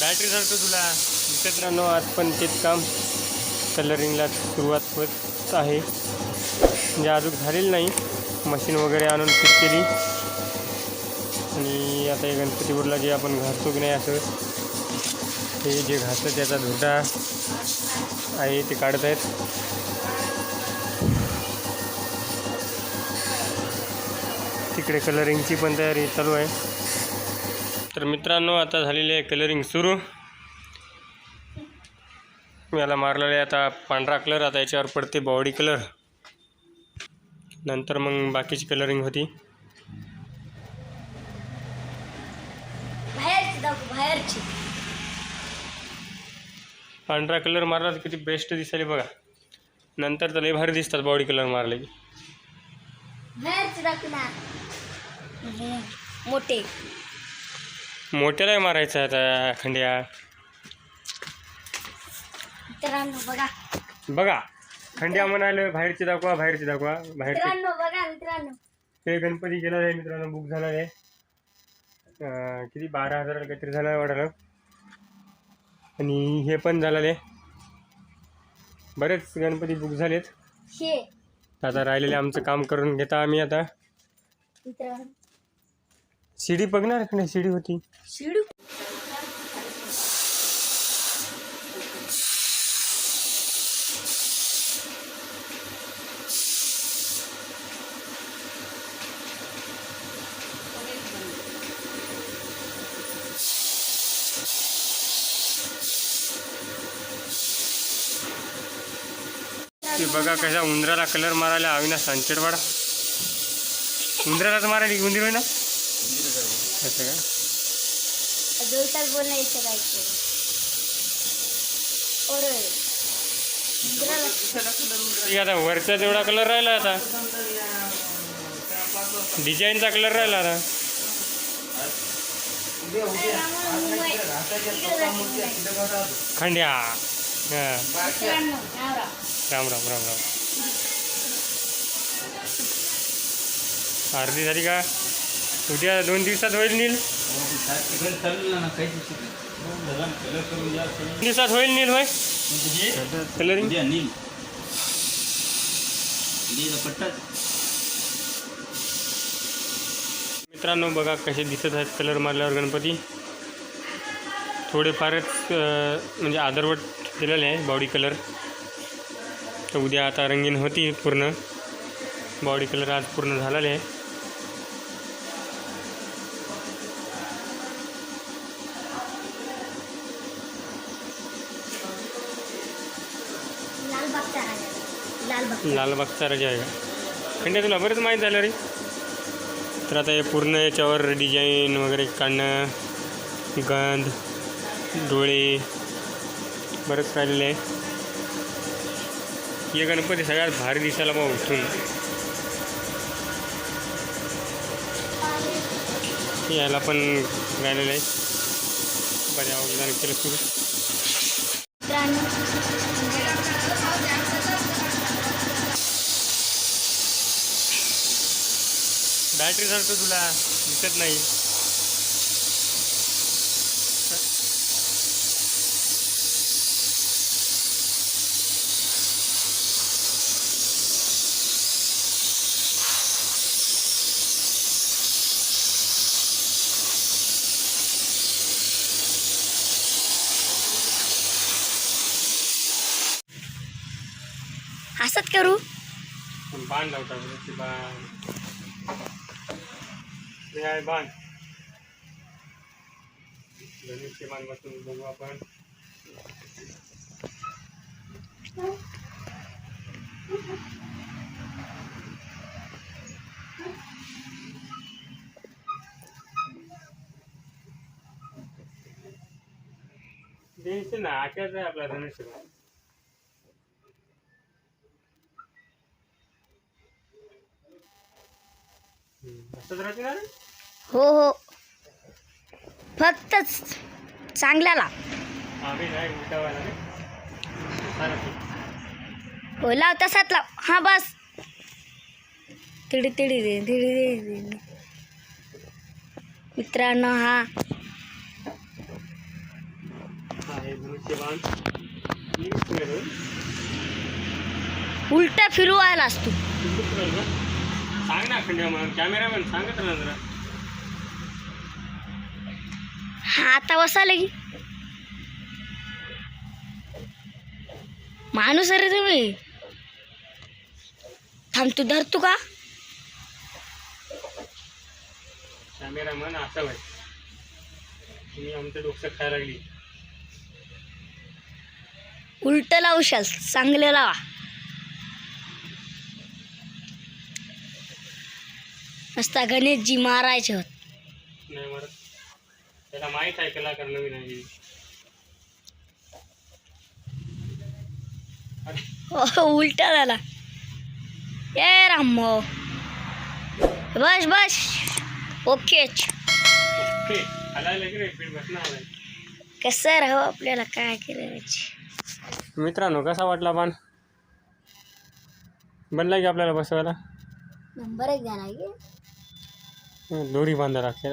Battery सरतो तुला मित्रांनो आज पण तेच काम. कलरिंगला सुरुवात होत आहे. म्हणजे अजून झालेलं नाही. मशीन वगैरे आणून फिट केली. आणि आता हे गणपतीपुरला जे आपण घासतो की नाही असं हे जे घासतं त्याचा धुटा आहे ते काढत आहेत तिकडे कलरिंगची पण तयारी चालू आहे. तर मित्रांनो आता झालेली आहे कलरिंग सुरू. याला मारलेलं आहे आता पांढरा कलर आता याच्यावर पडते बॉडी कलर. नंतर मग बाकीची कलरिंग होती. पांढरा कलर मारला तर किती बेस्ट दिसायला बघा. नंतर तर लय भारी दिसतात बॉडी कलर मारले की. मोठे. मोठ्यालाही मारायचं आता खंड्या. मित्रांनो बघा. बघा. खंड्या म्हणाले बाहेरची दाखवा बाहेरची दाखवा बाहेरची. मित्रांनो बघा मित्रांनो. ते गणपती गेला आहे मित्रांनो बुक झाला आहे अं, किती? बारा हजार काहीतरी झालं आहे आणि हे पण झालेलं. आहे बरेच गणपती बुक झालेत. आता राहिलेले आमचं काम करून घेता आम्ही आता. मित्रांनो. शिडी बघणार का नाही? शिडी होती. शिडू ते बघा कशा उंदराला कलर मारायला अविनाश सांचेडवाडा उंदरालाच मारायला उंदीर होय ना असं का? जोरदार बोलणं येतं काहीतरी अरे मित्रांनो, ठीक आता वरचा तेवढा कलर राहिला आता डिझाईनचा कलर राहिला आता. खंड्या. हां. राम राम राम राम. अर्धी झाली का? उद्या दोन दिवसात होईल नील? दोन दिवसात होईल नील होय? कलरिंग मित्रांनो बघा कसे दिसत आहेत कलर मारल्यावर गणपती. थोडेफारच म्हणजे आदरवट दिलेले आहे बॉडी कलर तर उद्या आता रंगीन होती पूर्ण. बॉडी कलर आज पूर्ण झालेले आहे. लालबागचा राजा लालबाग राजा आहे. का खंड्या तुला बरंच माहीत झालं रे. तर आता हे पूर्ण याच्यावर डिझाईन वगैरे काढणं गंध डोळे बरंच राहिलेलं आहे. हे गणपती सगळ्यात भारी दिसायला बा उठून. याला पण राहिलेलं आहे. बऱ्या केलं सुरू. बॅटरी सरतो तुला दिसत नाही. असंच करू? पण बाण लावतात बरं ते बाण. हे आहे बाण गणेशचे बाण बसून बघू आपण टेन्शन ना आट्याच आहे आपला गणेश बाण हम्म. असंच राहते ना रे? हो हो. फक्त चांगल्याला. हो लाव तसाच लाव. हा बस. तिडी तिडी दे तिडी दे मित्रांनो हा हा हे धनुष्यबाण मी सांग ना खंड्या मग कॅमेरामॅन सांगत ना जरा. हा आता बसायला की. माणूस अरे तुम्ही. थांब तू धरतो का? कॅमेरामॅन असा भाई तुम्ही आमचं डोकं खायला लागली. उलट लावशाल चांगले लावा. मस्त गणेशजी मारायचे होत. नाही मरत. त्याला माहीत आहे कलाकार नवीन आहे अरे, हो उलटा झाला. ए रामो बस बस. ओकेच ओके. हलायला की रे पीठ बसणं आलाय कसं राहू आपल्याला काय करायचे? मित्रांनो कसा वाटला बाण बनला की आपल्याला बसवायला? नंबर एक झाला की. દોરી બાંધી રાખે.